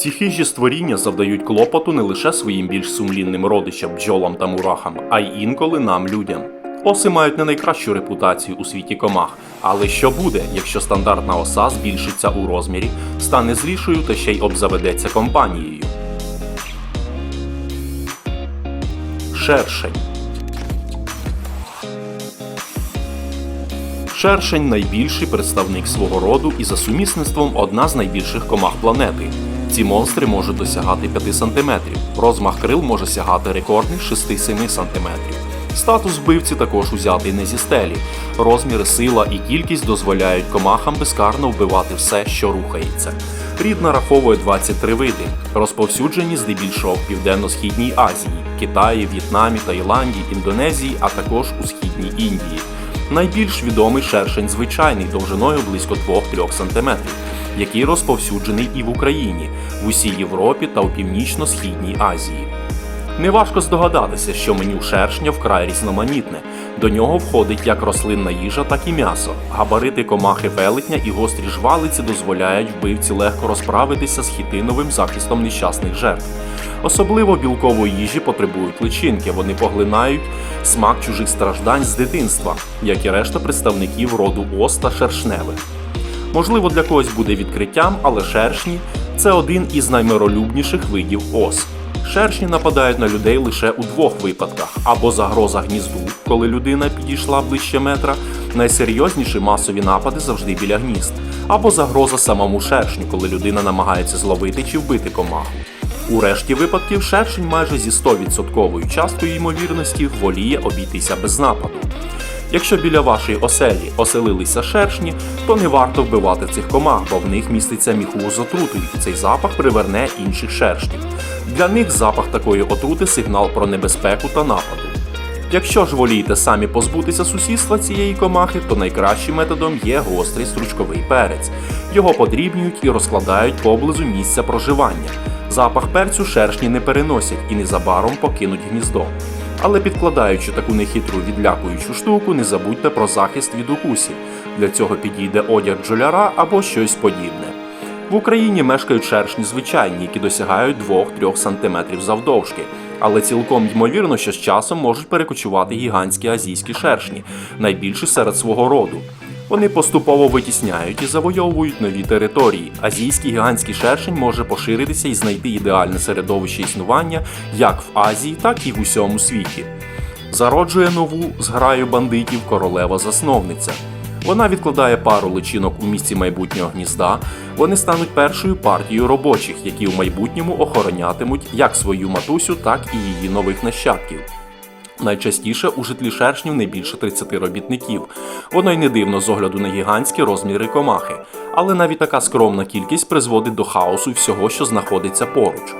Ці хижі створіння завдають клопоту не лише своїм більш сумлінним родичам, бджолам та мурахам, а й інколи нам, людям. Оси мають не найкращу репутацію у світі комах. Але що буде, якщо стандартна оса збільшиться у розмірі, стане злішою та ще й обзаведеться компанією? Шершень. Шершень найбільший представник свого роду і за сумісництвом одна з найбільших комах планети. Ці монстри можуть досягати 5 см. Розмах крил може сягати рекордних 6-7 см. Статус вбивці також узятий не зі стелі. Розміри, сила і кількість дозволяють комахам безкарно вбивати все, що рухається. Рід нараховує 23 види, розповсюджені здебільшого в Південно-Східній Азії, Китаї, В'єтнамі, Таїланді, Індонезії, а також у Східній Індії. Найбільш відомий шершень звичайний довжиною близько 2-3 см, який розповсюджений і в Україні, в усій Європі та у Північно-Східній Азії. Неважко здогадатися, що меню шершня вкрай різноманітне. До нього входить як рослинна їжа, так і м'ясо. Габарити комахи велетня і гострі жвалиці дозволяють вбивці легко розправитися з хітиновим захистом нещасних жертв. Особливо білкової їжі потребують личинки, вони поглинають смак чужих страждань з дитинства, як і решта представників роду ос та шершневих. Можливо, для когось буде відкриттям, але шершні це один із наймиролюбніших видів ос. Шершні нападають на людей лише у двох випадках: або загроза гнізду, коли людина підійшла ближче метра. Найсерйозніші масові напади завжди біля гнізд, або загроза самому шершню, коли людина намагається зловити чи вбити комаху. У решті випадків шершень майже зі 100% часткою ймовірності воліє обійтися без нападу. Якщо біля вашої оселі оселилися шершні, то не варто вбивати цих комах, бо в них міститься міхур з отрутою, і цей запах приверне інших шершнів. Для них запах такої отрути сигнал про небезпеку та нападу. Якщо ж волієте самі позбутися сусідства цієї комахи, то найкращим методом є гострий стручковий перець. Його подрібнюють і розкладають поблизу місця проживання. Запах перцю шершні не переносять і незабаром покинуть гніздо. Але підкладаючи таку нехитру відлякуючу штуку, не забудьте про захист від укусів. Для цього підійде одяг бджоляра або щось подібне. В Україні мешкають шершні звичайні, які досягають 2-3 см завдовжки. Але цілком ймовірно, що з часом можуть перекочувати гігантські азійські шершні, найбільші серед свого роду. Вони поступово витісняють і завойовують нові території. Азійський гігантський шершень може поширитися і знайти ідеальне середовище існування як в Азії, так і в усьому світі. Зароджує нову зграю бандитів королева-засновниця. Вона відкладає пару личинок у місці майбутнього гнізда. Вони стануть першою партією робочих, які в майбутньому охоронятимуть як свою матусю, так і її нових нащадків. Найчастіше у житлі шершнів не більше 30 робітників. Воно й не дивно з огляду на гігантські розміри комахи. Але навіть така скромна кількість призводить до хаосу всього, що знаходиться поруч.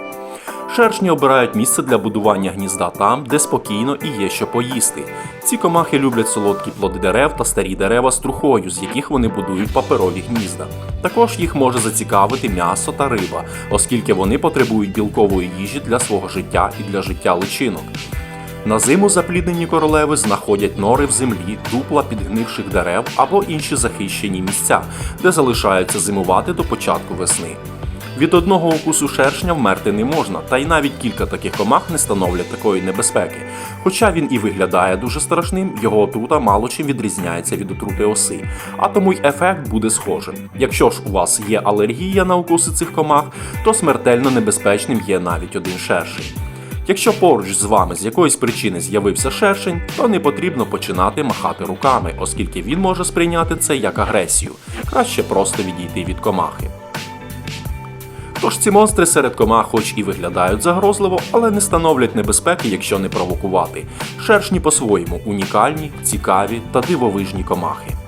Шершні обирають місце для будування гнізда там, де спокійно і є що поїсти. Ці комахи люблять солодкі плоди дерев та старі дерева з трухою, з яких вони будують паперові гнізда. Також їх може зацікавити м'ясо та риба, оскільки вони потребують білкової їжі для свого життя і для життя личинок. На зиму запліднені королеви знаходять нори в землі, дупла підгнивших дерев або інші захищені місця, де залишаються зимувати до початку весни. Від одного укусу шершня вмерти не можна, та й навіть кілька таких комах не становлять такої небезпеки. Хоча він і виглядає дуже страшним, його отрута мало чим відрізняється від отрути оси, а тому й ефект буде схожим. Якщо ж у вас є алергія на укуси цих комах, то смертельно небезпечним є навіть один шершень. Якщо поруч з вами з якоїсь причини з'явився шершень, то не потрібно починати махати руками, оскільки він може сприйняти це як агресію. Краще просто відійти від комахи. Тож ці монстри серед комах хоч і виглядають загрозливо, але не становлять небезпеки, якщо не провокувати. Шершні по-своєму унікальні, цікаві та дивовижні комахи.